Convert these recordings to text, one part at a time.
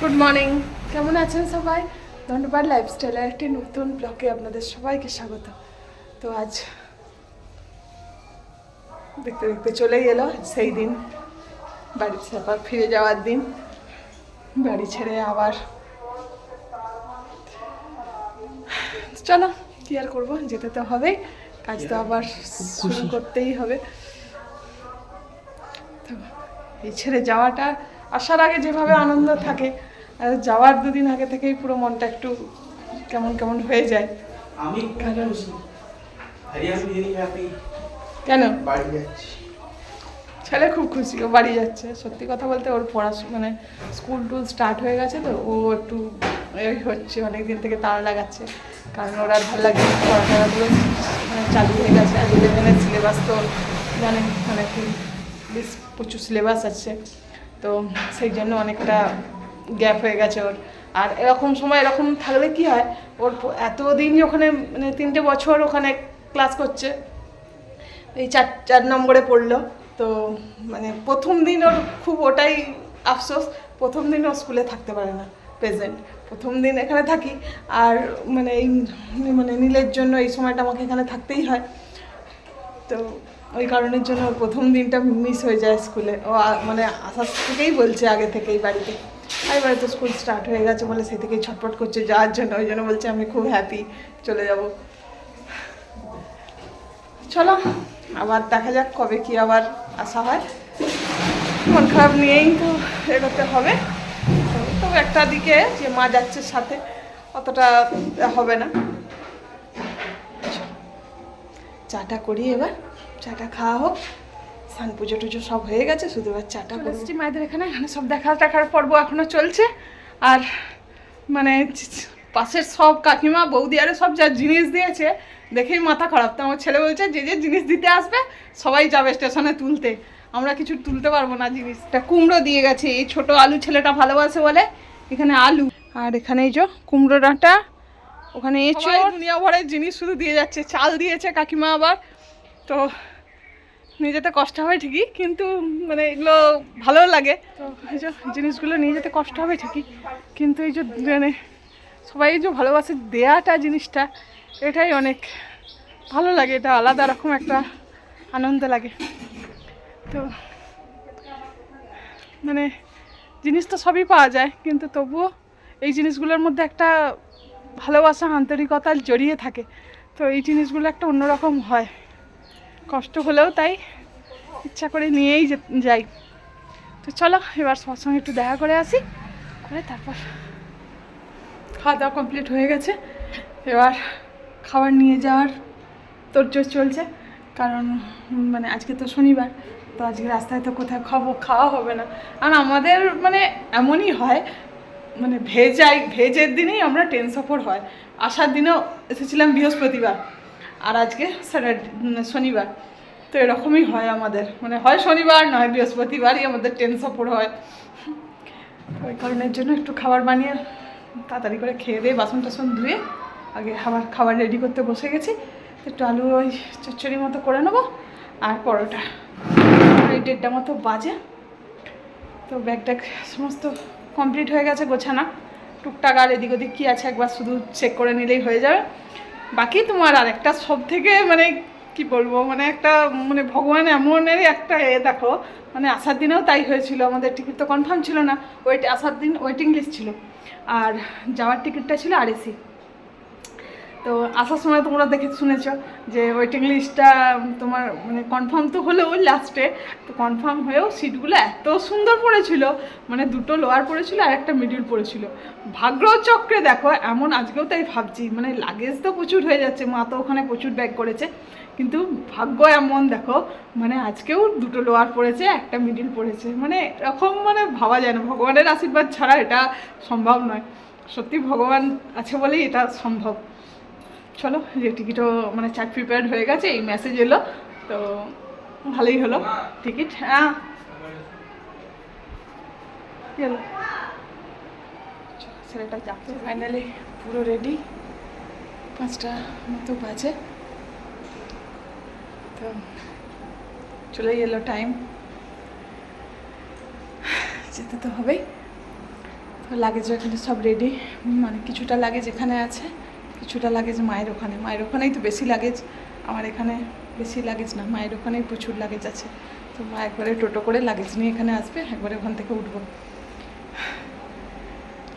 Good morning কেমন আছেন সবাই? ধন্যবাদ লাইফস্টাইলের একটি নতুন ব্লগে আপনাদের সবাইকে স্বাগত। তো আজ দেখতে দেখতে চলেই এলো সেই দিন। বাড়ি আবার ফিরে যাওয়ার দিন। বাড়ি ছেড়ে আবার চলো কি আর করব? যেতে তো হবেই কাজ তো আবার শুরু করতেই হবে। তো এই ছেড়ে যাওয়াটা আসার আগে যেভাবে আনন্দ থাকে যাওয়ার দুদিন আগে থেকেই পুরো মনটা একটু কেমন কেমন হয়ে যায়। আমি কারণ কেন? বাড়ি যাচ্ছি। ছেলে খুব খুশি ও বাড়ি যাচ্ছে। সত্যি কথা বলতে ওর পড়াশোনা মানে স্কুল টুল স্টার্ট হয়ে গেছে তো ও একটু এই হচ্ছে অনেক দিন থেকে তাড়া লাগাচ্ছে। কারণ ওর আর ভালো লাগে পড়াশোনাগুলো। মানে চালু হয়ে গেছে। আর ইলেভেনের সিলেবাস তো জানেন মানে বেশ প্রচুর সিলেবাস আছে। তো সেই জন্য অনেকটা গ্যাপ হয়ে গেছে ওর। আর এরকম সময় এরকম থাকলে কি হয়, ওর এতদিন ওখানে মানে তিনটে বছর ওখানে ক্লাস করছে, এই চার চার নম্বরে পড়ল। তো মানে প্রথম দিন ওর খুব ওটাই আফসোস, প্রথম দিন ও স্কুলে থাকতে পারে না প্রেজেন্ট প্রথম দিন এখানে থাকি, আর মানে এই মানে নীলের জন্য এই সময়টা আমাকে এখানে থাকতেই হয়। তো ওই কারণের জন্য প্রথম দিনটা মিস হয়ে যায় স্কুলে। ও মানে আসার থেকেই বলছে আগে থেকেই বাড়িতে। এবারে তো স্কুল স্টার্ট হয়ে গেছে বলে সেই থেকেই ছটফট করছে যাওয়ার জন্য, ওই জন্য বলছে আমি খুব হ্যাপি চলে যাব। চলো, আবার দেখা যাক কবে কি আবার আসা হয়। মন খারাপ নিয়েই তো এগোতে হবে। তবে একটা দিকে যে মা যাচ্ছে সাথে, অতটা হবে না। চাটা করি এবার, চাটা খাওয়া হোক। স্নান পুজো টুজো সব হয়ে গেছে শুধু এবার চাটা করে মায়েদের এখানে এখানে সব দেখা টাকার পর্ব এখনও চলছে। আর মানে পাশের সব কাকিমা বৌদি আরে সব যা জিনিস দিয়েছে দেখেই মাথা খারাপ। তো আমার ছেলে বলছে যে যে জিনিস দিতে আসবে সবাই যাবে স্টেশনে তুলতে। আমরা কিছু তুলতে পারব না জিনিসটা। কুমড়ো দিয়ে গেছে এই ছোট আলু ছেলেটা ভালোবাসে বলে এখানে আলু। আর এখানে এই যে কুমড়ো ডাঁটা ওখানে এঁচড়। দুনিয়া ভরের জিনিস শুধু দিয়ে যাচ্ছে চাল দিয়েছে কাকিমা আবার। তো যেতে কষ্ট হবে ঠিকই, কিন্তু মানে এগুলো ভালো লাগে। এই যে জিনিসগুলো নিয়ে যেতে কষ্ট হবে ঠিকই, কিন্তু এই যে মানে সবাই যে ভালোবাসে দেয়াটা জিনিসটা, এটাই অনেক ভালো লাগে, এটা আলাদা রকম একটা আনন্দ লাগে। তো মানে জিনিস তো সবই পাওয়া যায়, কিন্তু তবুও এই জিনিসগুলোর মধ্যে একটা ভালোবাসা, আন্তরিকতা জড়িয়ে থাকে। তো এই জিনিসগুলো একটা অন্যরকম হয়। কষ্ট হলেও তাই ইচ্ছা করে নিয়েই যাই। তো চলো, এবার সবার সঙ্গে একটু দেখা করে আসি। করে তারপর খাওয়া দাওয়া কমপ্লিট হয়ে গেছে। এবার খাবার নিয়ে যাওয়ার তোড়জোড় চলছে। কারণ মানে আজকে তো শনিবার, তো আজকে রাস্তায় তো কোথায় খাব, খাওয়া হবে না। আর আমাদের মানে এমনই হয় মানে ভেজাই ভেজের দিনেই আমরা ট্রেন সফর হয়। আসার দিনেও এসেছিলাম বৃহস্পতিবার। আর আজকে স্যাটারডে শনিবার। তো এরকমই হয় আমাদের। মানে হয় শনিবার, নয় বৃহস্পতিবারই আমাদের ট্রেন সফর হয়। ওই কারণের জন্য একটু খাবার বানিয়ে তাড়াতাড়ি করে খেয়ে দিয়ে বাসন টাসন ধুয়ে আগে খাবার খাবার রেডি করতে বসে গেছি। একটু আলু ওই চচ্চড়ি মতো করে নেব আর পরোটা। এই দেড়টা মতো বাজে। তো ব্যাগটা সমস্ত কমপ্লিট হয়ে গেছে গোছানা। টুকটাক আর এদিক ওদিক কী আছে একবার শুধু চেক করে নিলেই হয়ে যাবে। বাকি তোমার আর একটা সব থেকে মানে কি বলব মানে একটা মানে ভগবান এমনেরই একটা এ দেখো মানে আসার দিনেও তাই হয়েছিল, আমাদের টিকিট তো কনফার্ম ছিল না, ওয়েট, আসার দিন ওয়েটিং লিস্ট ছিল। আর যাওয়ার টিকিটটা ছিল আরএসি তো আসার সময় তোমরা দেখে শুনেছো যে ওয়েটিং লিস্টটা তোমার মানে কনফার্ম তো হলেও লাস্টে তো কনফার্ম হয়েও সিটগুলো এত সুন্দর পড়েছিল। মানে দুটো লোয়ার পড়েছিল আর একটা মিডিল পড়েছিল। ভাগ্য চক্রে দেখো, এমন আজকেও তাই ভাবছি মানে লাগেজ তো প্রচুর হয়ে যাচ্ছে, মা তো ওখানে প্রচুর ব্যাগ করেছে। কিন্তু ভাগ্য এমন দেখো মানে আজকেও দুটো লোয়ার পড়েছে, একটা মিডিল পড়েছে। মানে এরকম মানে ভাবা যায় না, ভগবানের আশীর্বাদ ছাড়া এটা সম্ভব নয়। সত্যি ভগবান আছে বলেই এটা সম্ভব। চলো যে টিকিটও মানে চার্ট প্রিপেয়ার হয়ে গেছে এই মেসেজ এলো তো ভালোই হলো টিকিট হ্যাঁ চলো, ছেলেটা যাচ্ছে ফাইনালি পুরো রেডি পাঁচটা মতো বাজে। তো চলেই এলো টাইম যেতে তো হবেই। তো লাগেজ এখানে সব রেডি মানে কিছুটা লাগেজ এখানে আছে। কিছুটা লাগেজ মায়ের ওখানে। মায়ের ওখানেই তো বেশি লাগেজ। আমার এখানে বেশি লাগেজ না, মায়ের ওখানেই প্রচুর লাগেজ আছে। তো মা একবারে টোটো করে লাগেজ নিয়ে এখানে আসবে, একবারে ওখান থেকে উঠবো।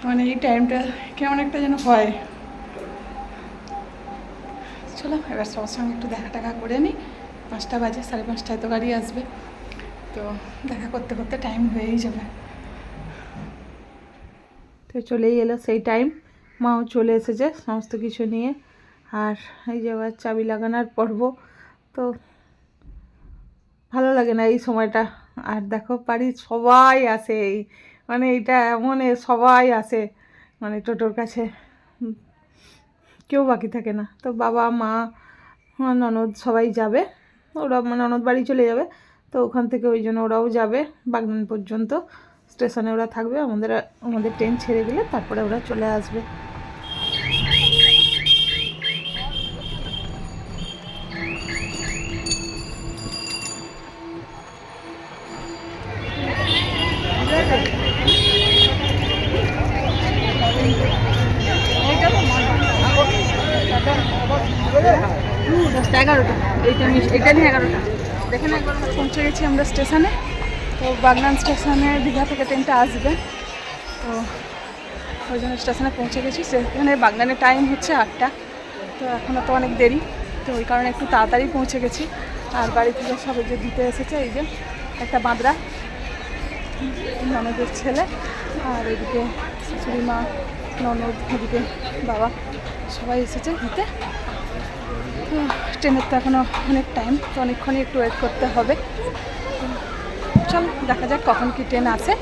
মানে এই টাইমটা কেমন একটা যেন হয়। চলো, এবার সবার সঙ্গে একটু দেখা টাকা করে নিই পাঁচটা বাজে, সাড়ে পাঁচটায় তো গাড়ি আসবে। তো দেখা করতে করতে টাইম হয়েই যাবে। তো চলেই এলো সেই টাইম মাও চলে এসেছে সমস্ত কিছু নিয়ে। আর এই যে আবার চাবি লাগানোর পর্ব, তো ভালো লাগে না এই সময়টা। আর দেখো বাড়ির সবাই আসে এই মানে এটা এমন সবাই আসে মানে টোটোর কাছে। কেউ বাকি থাকে না। তো বাবা, মা, ননদ সবাই যাবে। ওরা মানে ননদ বাড়ি চলে যাবে। তো ওখান থেকে ওই জন্য ওরাও যাবে বাগনান পর্যন্ত। স্টেশনে ওরা থাকবে। আমাদের আমাদের ট্রেন ছেড়ে গেলে তারপরে ওরা চলে আসবে। এগারোটা। এইটা এটা নিয়ে এগারোটা। দেখেন একবার পৌঁছে গেছি আমরা স্টেশনে। তো বাগনান স্টেশনে দীঘা থেকে ট্রেনটা আসবে। তো ওই জন্য স্টেশনে পৌঁছে গেছি। সেখানে বাগনানের টাইম হচ্ছে আটটা। তো এখনও তো অনেক দেরি। তো ওই কারণে একটু তাড়াতাড়ি পৌঁছে গেছি। আর বাড়ি থেকে সব এই যে দিতে এসেছে, এই যে একটা বাঁদরা, ননদের ছেলে আর এদিকে শাশুড়ি মা, ননদ, এদিকে বাবা, সবাই এসেছে দিতে। ট্রেনের তো এখনও অনেক টাইম তো অনেকক্ষণই একটু ওয়েট করতে হবে। চল, দেখা যাক কখন কি ট্রেন আসে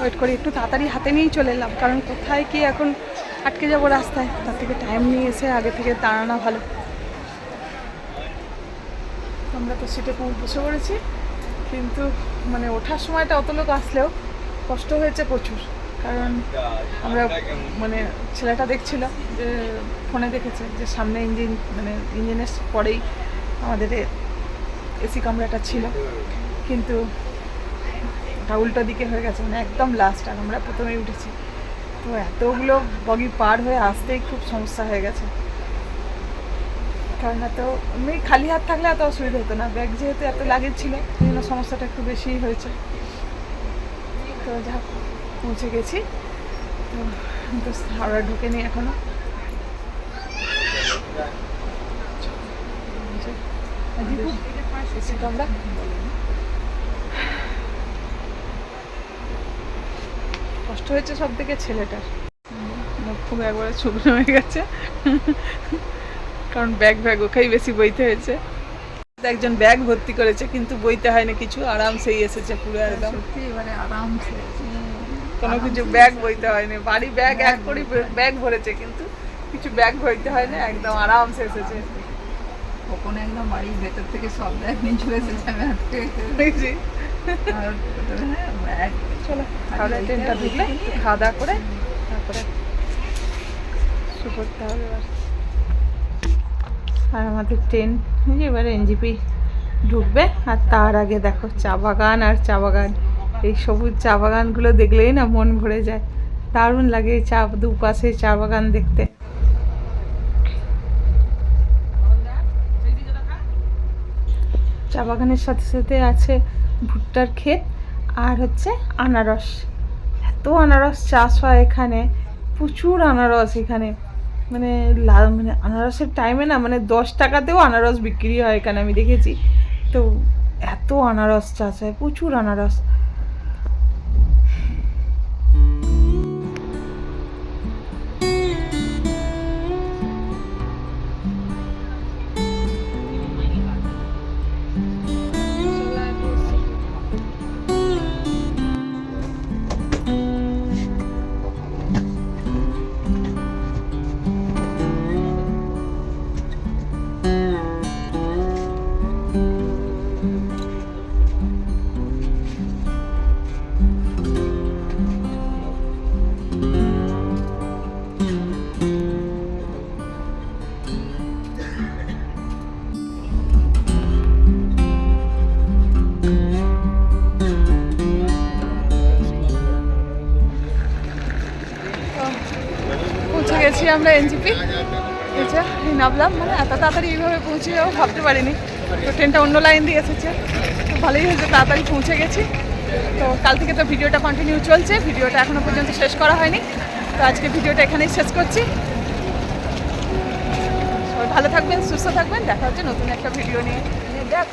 ওয়েট করি, একটু তাড়াতাড়ি হাতে নিয়েই চলে এলাম, কারণ কোথায় কি এখন আটকে যাব রাস্তায়, তার থেকে টাইম নিয়ে এসে আগে থেকে দাঁড়ানো ভালো। আমরা তো সিটে বসে পড়েছি, কিন্তু মানে ওঠার সময়টা অত লোক আসলেও কষ্ট হয়েছে প্রচুর। কারণ আমরা মানে ছেলেটা দেখছিল যে ফোনে দেখেছে যে সামনে ইঞ্জিন মানে ইঞ্জিনের পরেই আমাদের এসি কামরাটা ছিল। কিন্তু ওটা উল্টো দিকে হয়ে গেছে মানে একদম লাস্ট আর আমরা প্রথমেই উঠেছি। তো এতগুলো বগি পার হয়ে আসতেই খুব সমস্যা হয়ে গেছে। কারণ এত, এমনি খালি হাত থাকলে এত অসুবিধা হতো না। ব্যাগ যেহেতু এত লাগেজ ছিল, সেই জন্য সমস্যাটা একটু বেশিই হয়েছে। তো যা পৌঁছে গেছি। তো হাওড়া ঢুকেনি এখনও। এসি কষ্ট হয়েছে সব থেকে ছেলেটার। মুখ খুব একবারে শুকনো হয়ে গেছে। কারণ ব্যাগ ব্যাগ ওকেই বেশি বইতে হয়েছে। একজন ব্যাগ ভর্তি করেছে, কিন্তু বইতে হয়নি কিছু। আরামসেই এসেছে পুরো একদম। এবারে আরামসে। কোনো কিছু ব্যাগ বইতে হয়নি। বাড়ি ব্যাগ এক করে ব্যাগ ভরেছে কিন্তু কিছু ব্যাগ বইতে হয়নি একদম আরামসে এসেছে। ওখানে একদম বাড়ির ভেতর থেকে সব ব্যাগ নিয়ে চলে এসেছে আমি আজকে হ্যাঁ, চলো তাহলে ট্রেনটা ঢুকলে খাওয়া দাওয়া করে তারপরে শুরু করতে হবে এবার। আর আমাদের ট্রেন এবারে এনজিপি ঢুকবে আর তার আগে দেখো চা বাগান আর চা বাগান। এই সবুজ চা বাগানগুলো দেখলেই না মন ভরে যায়। দারুণ লাগে এই চা দুপাশে চা বাগান দেখতে। চা বাগানের সাথে সাথে আছে ভুট্টার ক্ষেত আর হচ্ছে আনারস। এত আনারস চাষ হয় এখানে, প্রচুর আনারস এখানে। মানে লা- মানে আনারসের টাইমে না মানে দশ টাকাতেও আনারস বিক্রি হয় এখানে আমি দেখেছি। তো এত আনারস চাষ হয়, প্রচুর আনারস। আমরা এনজিপি। এই নামলাম মানে এত তাড়াতাড়ি এইভাবে পৌঁছে যাব ভাবতে পারিনি। তো ট্রেনটা অন্য লাইন দিয়ে এসেছে। তো ভালোই হয়েছে, তাড়াতাড়ি পৌঁছে গেছি। তো কাল থেকে তো ভিডিওটা কন্টিনিউ চলছে, ভিডিওটা এখনও পর্যন্ত শেষ করা হয়নি। তো আজকে ভিডিওটা এখানেই শেষ করছি। সবাই ভালো থাকবেন, সুস্থ থাকবেন, দেখা হচ্ছে নতুন একটা ভিডিও নিয়ে। দেখ।